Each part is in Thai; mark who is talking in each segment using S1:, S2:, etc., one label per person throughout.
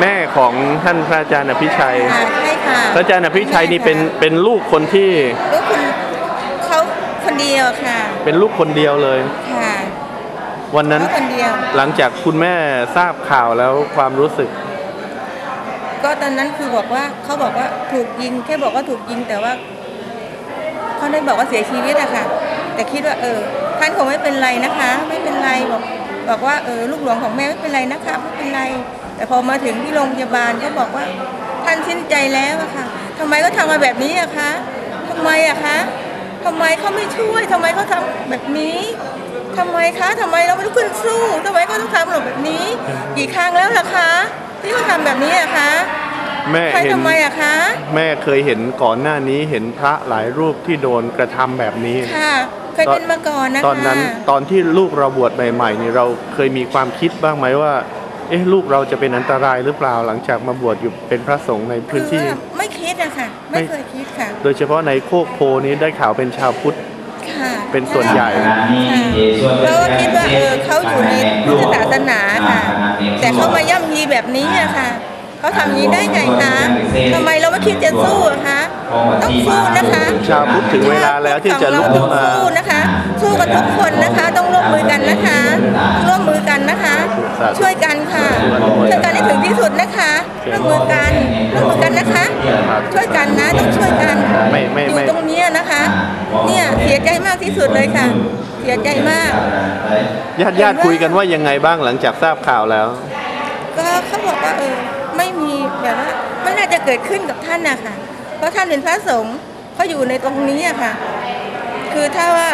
S1: แม่ของท่านพระอาจารย์อภิชัย
S2: ค่ะใช่ค่ะ
S1: พระอาจารย์อภิชัยนี่เป็น
S2: ใช่ค่ะ
S1: เป็นลูกคนที่
S2: ลูกคุณเขาคนเดียวค่ะ
S1: เป็นลูกคนเดียวเลย
S2: ค่ะ
S1: วันนั้น
S2: เขาคนเดียว
S1: หลังจากคุณแม่ทราบข่าวแล้วความรู้สึก
S2: ก็ตอนนั้นคือบอกว่าเขาบอกว่าถูกยิงแค่บอกว่าถูกยิงแต่ว่าเขาได้บอกว่าเสียชีวิตอะค่ะ แต่คิดว่าเออท่านคงไม่เป็นไรนะคะ ไม่เป็นไรบอกบอกว่าเออลูกหลวงของแม่ไม่เป็นไรนะคะไม่เป็นไร แต่พอมาถึงที่โรงพยาบาลก็บอกว่าท่านสิ้นใจแล้วอะค่ะทำไมก็ทำมาแบบนี้อะคะทำไมอะคะทำไมเขาไม่ช่วยทำไมเขาทำแบบนี้ทำไมคะทำไมเราไม่ลุกขึ้นสู้ทำไมเขาต้องทำเราแบบนี้ กี่ครั้งแล้วล่ะคะ ที่เขาทำแบบนี้อะคะ
S1: แม่
S2: ใคร
S1: เห็น
S2: ทำไมอะคะ
S1: แม่เคยเห็นก่อนหน้านี้เห็นพระหลายรูปที่โดนกระทำแบบนี้
S2: ค่ะเคยเป็นมาก่อนนะคะ
S1: ตอนนั้นตอนที่ลูกเราบวชใหม่ๆนี่เราเคยมีความคิดบ้างไหมว่า เอ๊ะลูกเราจะเป็นอันตรายหรือเปล่าหลังจากมาบวชอยู่เป็นพระสงฆ์ใน
S2: คื
S1: พื้น
S2: อ
S1: ที่
S2: ว่าไม่คิดอะค่ะไม่
S1: ไม่
S2: เคยคิดค่ะ
S1: โดยเฉพาะในโคกโพนี้ได้ข่าวเป็นชาวพุทธ
S2: ค่ะ
S1: เป็นส่วนใหญ่
S2: ค่ะเราก็คิดว่าเออเขาอยู่ในพุทธศาสนาค่ะ แต่เขามาย่ำยีแบบนี้อะค่ะเขาทำนี้ได้ไงคะทำไมเราไม่คิดจะสู้อะคะต้องสู้นะคะ
S1: ชาวพุทธถึงเวลาแล้วที่จะลุกขึ้นมา
S2: ต้องสู้นะคะ สู้กันทุกคนนะคะ ต้องร่วมมือกันนะคะ ช่วยกันค่ะช่วยกันให้ถึงที่สุดนะคะร่วมมือกันร่วมมือกันนะคะ ช่วยกันนะต้องช่วยกัน
S1: ไม่ไม่
S2: อยู่
S1: ไม่
S2: ตรงเนี้ยนะคะ เนี่ยเสียใจมากที่สุดเลยค่ะเสียใจมาก
S1: ญาติญาติคุยกันว่ายังไงบ้างหลังจากทราบข่าวแล้ว
S2: ก็เขาบอกว่าเออไม่มีแบบว่าไม่น่าจะเกิดขึ้นกับท่านนะคะเพราะท่านเป็นพระสงฆ์เขาอยู่ในตรงนี้อะค่ะ คือถ้าว่า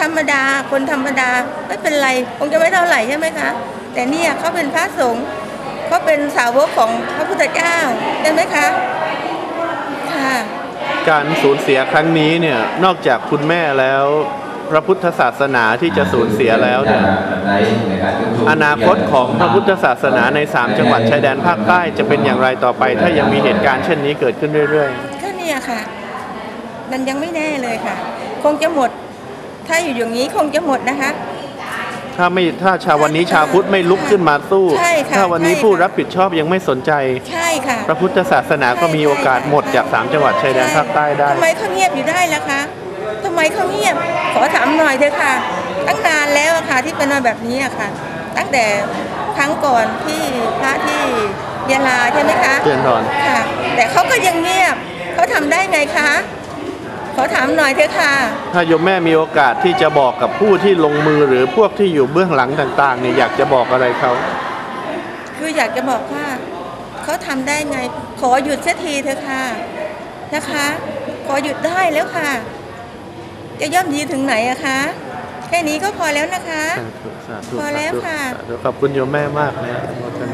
S2: ธรรมดาคนธรรมดาไม่เป็นไร คงจะไม่เท่าไหร่ใช่ไหมคะ แต่เนี่ยเขาเป็นพระสงฆ์เขาเป็นสาวกของพระพุทธเจ้าใช่ไหมคะค่ะ
S1: การสูญเสียครั้งนี้เนี่ยนอกจากคุณแม่แล้วพระพุทธศาสนาที่จะสูญเสียแล้วเนี่ยอนาคตของพระพุทธศาสนาใน 3 จังหวัดชายแดนภาคใต้จะเป็นอย่างไรต่อไป ถ้ายังมีเหตุการณ์เช่นนี้เกิดขึ้นเรื่อย
S2: ก็เนี่ยค่ะ มันยังไม่แน่เลยค่ะ คงจะหมด ถ้าอยู่อย่างนี้คงจะหมดนะคะ
S1: ๆ ถ้าไม่ถ้าชาววันนี้ชาวพุทธไม่ลุกขึ้นมาสู้
S2: ใช่ค่ะ
S1: ถ้าวันนี้
S2: ใช่ค่ะ
S1: ผู้รับผิดชอบยังไม่สนใจ
S2: ใช่ค่ะ
S1: พระพุทธศาสนาก็มีโอกาสหมดจาก3จังหวัดชายแดนภาคใต้ได้
S2: ทำไมเขาเงียบอยู่ได้ล่ะคะทำไมเขาเงียบ ขอถามหน่อยเถอะค่ะ ตั้งนานแล้วอะค่ะที่เป็นมาแบบนี้อะค่ะ ตั้งแต่ครั้งก่อนที่พระที่ยะลาใช่ไหมคะ
S1: เจริญพร
S2: ค่ะ แต่เขาก็ยังเงียบเขาทำได้ไงคะขอ ถามหน่อยเถอะค่ะ
S1: ถ้าโยมแม่มีโอกาสที่จะบอกกับผู้ที่ลงมือหรือพวกที่อยู่เบื้องหลังต่างๆเนี่ยอยากจะบอกอะไรเขา
S2: คืออยากจะบอกว่าเขาทำได้ไง ขอหยุดเสียทีเถอะค่ะนะคะ ขอหยุดได้แล้วค่ะ จะย่อมยีถึงไหนอะคะแค่นี้ก็พอแล้วนะคะ
S1: สาธุสาธุ
S2: พอแล้วค่ะ
S1: สาธุขอบคุณโยมแม่มากนะอนุโมทนา